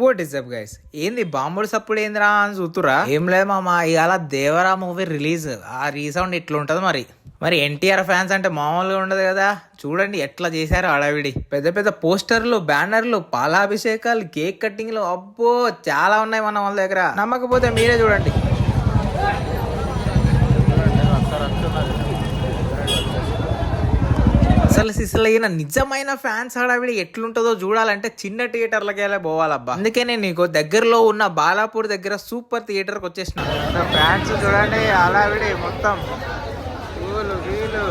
What is up guys ఏంది బాంబుడు సప్పుడు ఏందిరా అని చూతురా ఏం లేదు మామ ఇవాళ దేవరా మూవీ రిలీజ్ ఆ రీసౌండ్ ఇట్లుంటది మరి. మరి ఎన్టీఆర్ ఫ్యాన్స్ అంటే మామూలుగా ఉండదు కదా. చూడండి ఎట్లా చేశారు అడవిడి పెద్ద పెద్ద పోస్టర్లు బ్యానర్లు పాలాభిషేకాలు కేక్ కట్టింగ్లు అబ్బో చాలా ఉన్నాయి మన వాళ్ళ దగ్గర. నమ్మకపోతే మీరే చూడండి అసలు సిసలైన నిజమైన ఫ్యాన్స్ హడావిడి ఎట్లుంటుందో చూడాలంటే చిన్న థియేటర్లకి పోవాలబ్బా అందుకే నేను నీకు దగ్గరలో ఉన్న బాలాపూర్ దగ్గర సూపర్ థియేటర్కి వచ్చేసిన ఫ్యాన్స్ చూడండి హడావిడి మొత్తం వీలు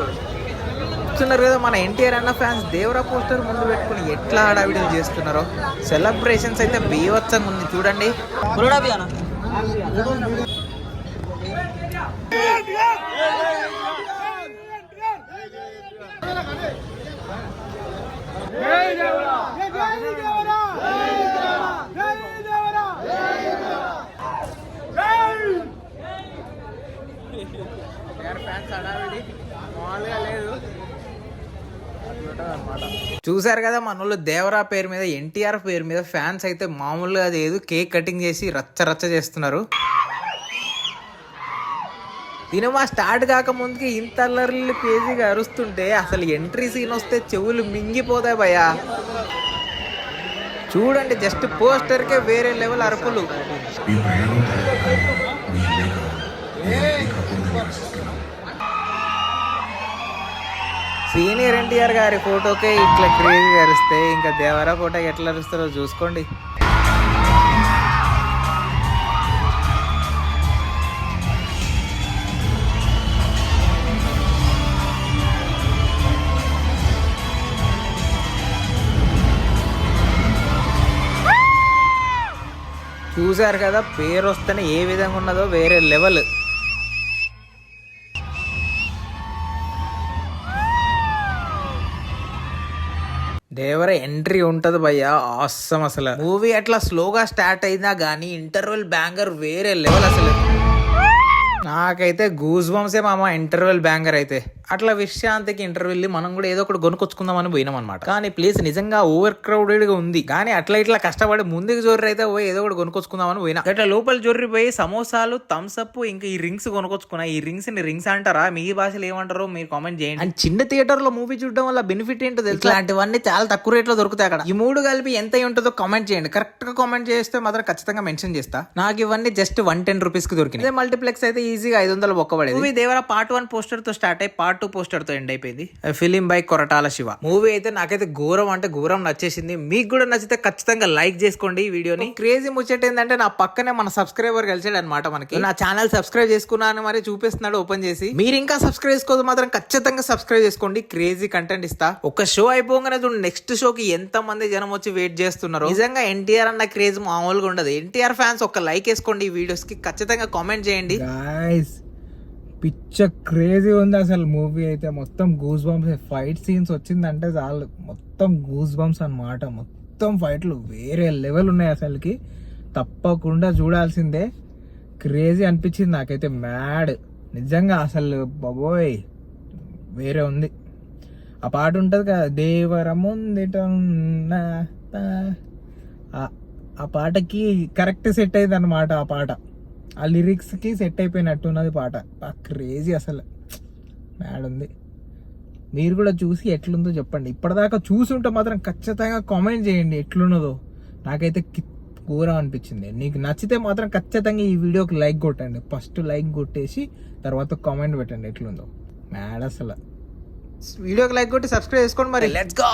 చూస్తున్నారు కదా మన ఎన్టీఆర్ అన్న ఫ్యాన్స్ దేవరా పోస్టర్ ముందు పెట్టుకుని ఎట్లా హడావిడి చేస్తున్నారో సెలబ్రేషన్స్ అయితే బీవత్సంగా ఉంది చూడండి ఫ్యాన్స్ హడావిడి మామూలుగా లేదు చూసారు కదా మన దేవరా పేరు మీద ఎన్టీఆర్ పేరు మీద ఫ్యాన్స్ అయితే మామూలుగా లేదు కేక్ కటింగ్ చేసి రచ్చ రచ్చ చేస్తున్నారు. సినిమా స్టార్ట్ కాక ముందుకి ఇంత అల్లర్లు క్రేజీగా అరుస్తుంటే అసలు ఎంట్రీ సీన్ వస్తే చెవులు మింగిపోతాయి భయ్యా. చూడండి జస్ట్ పోస్టర్కే వేరే లెవెల్ అరుపులు. సీనియర్ ఎన్టీఆర్ గారి ఫోటోకే ఇట్లా క్రేజీ అరిస్తే ఇంకా దేవరా ఫోటో ఎట్లా అరుస్తారో చూసుకోండి. చూశారు కదా పేరు వస్తేనే ఏ విధంగా ఉన్నదో వేరే లెవెల్. దేవర ఎంట్రీ ఉంటది భయ్య. ఆసం అసలు మూవీ అట్లా స్లోగా స్టార్ట్ అయినా గానీ ఇంటర్వెల్ బ్యాంగర్ వేరే లెవెల్ అసలు. నాకైతే గూస్ బంసే మామ ఇంటర్వెల్ బ్యాంగర్ అయితే. అట్లా విశ్రాంతికి ఇంటర్వెల్ మనం కూడా ఏదో ఒకటి కొనుక్కొచ్చుకుందామని పోయినాం అనమాట కానీ ప్లేస్ నిజంగా ఓవర్ క్రౌడెడ్గా ఉంది. కానీ అట్లా ఇట్లా కష్టపడి ముందుకు జొర్రి అయితే పోయి ఏదో ఒకటి కొనుక్కొచ్చుకుందామని పోయినా. అట్లా లోపల జొర్రి పోయి సమోసాలు థమ్స్ అప్ ఇంకా ఈ రింగ్స్ కొనుక్కొచ్చుకున్నా ఈ రింగ్స్ని రింగ్స్ అంటారా? మీ భాషలో ఏమంటారో మీరు కామెంట్ చేయండి. అండ్ చిన్న థియేటర్లో మూవీ చూడడం వల్ల బెనిఫిట్ ఏంటో తెలుసు? ఇలాంటివన్నీ చాలా తక్కువ రేట్లో దొరుకుతాయి అక్కడ. ఈ మూడు కలిపి ఎంత ఉంటుందో కామెంట్ చేయండి. కరెక్ట్గా కామెంట్ చేస్తే మాత్రం ఖచ్చితంగా మెన్షన్ చేస్తా. నాకు ఇవన్నీ జస్ట్ వన్ టెన్ రూపీస్కి దొరికింది మల్టీప్లెక్స్ అయితే ఈజీగా ఐదు వందలు ఒక్కబడేది మూవీ దేవరా పార్ట్ వన్ పోస్టర్తో స్టార్ట్ అయ్యి పార్ట్ టూ పోస్టర్తో ఎండ్ అయిపోయింది. Film by Koratala Siva movie అయితే నాకైతే ఘోరం అంటే ఘోరం నచ్చేసింది. మీకు కూడా నచ్చితే ఖచ్చితంగా లైక్ చేసుకోండి ఈ వీడియోని. క్రేజీ ముచ్చట ఏంటంటే నా పక్కనే మన సబ్స్క్రైబర్ కలిసాడు అనమాట మనకి. నా ఛానల్ సబ్స్క్రైబ్ చేసుకున్నాను మరి చూపిస్తున్నాడు ఓపెన్ చేసి. మీరు ఇంకా సబ్స్క్రైబ్ చేసుకోవద్దు మాత్రం ఖచ్చితంగా సబ్స్క్రైబ్ చేసుకోండి. క్రేజీ కంటెంట్ ఇస్తా. ఒక షో అయిపోగానే చూడండి నెక్స్ట్ షోకి ఎంత మంది జనం వచ్చి వెయిట్ చేస్తున్నారు. నిజంగా ఎన్టీఆర్ అన్న క్రేజ్ మామూలుగా ఉండదు. ఎన్టీఆర్ ఫ్యాన్స్ ఒక లైక్ వేసుకోండి ఈ వీడియోస్కి. ఖచ్చితంగా కామెంట్ చేయండి. గాయస్ పిచ్చ క్రేజీ ఉంది అసలు మూవీ అయితే. మొత్తం గూస్ బంప్స్ ఫైట్ సీన్స్ వచ్చిందంటే చాలు. మొత్తం గూస్ బంప్స్ అనమాట మొత్తం ఫైట్లు వేరే లెవెల్ ఉన్నాయి అసలుకి. తప్పకుండా చూడాల్సిందే. క్రేజీ అనిపించింది నాకైతే. మ్యాడ్ నిజంగా అసలు బాబోయ్. వేరే ఉంది. ఆ పాట ఉంటుంది కదా దేవరముందిట ఉన్న ఆ- ఆ పాటకి కరెక్ట్ సెట్ అయింది అనమాట ఆ పాట. ఆ లిరిక్స్కి సెట్ అయిపోయినట్టు ఉన్నది పాట. క్రేజీ అసలు. మ్యాడ్ ఉంది. మీరు కూడా చూసి ఎట్లుందో చెప్పండి. ఇప్పటిదాకా చూసి ఉంటే మాత్రం ఖచ్చితంగా కామెంట్ చేయండి ఎట్లున్నదో. నాకైతే ఘోరం అనిపించింది. నీకు నచ్చితే మాత్రం ఖచ్చితంగా ఈ వీడియోకి లైక్ కొట్టండి. ఫస్ట్ లైక్ కొట్టేసి తర్వాత కామెంట్ పెట్టండి ఎట్లుందో. మ్యాడ్ అసలు. వీడియోకి లైక్ కొట్టి సబ్స్క్రైబ్ చేసుకోండి మరి. Let's go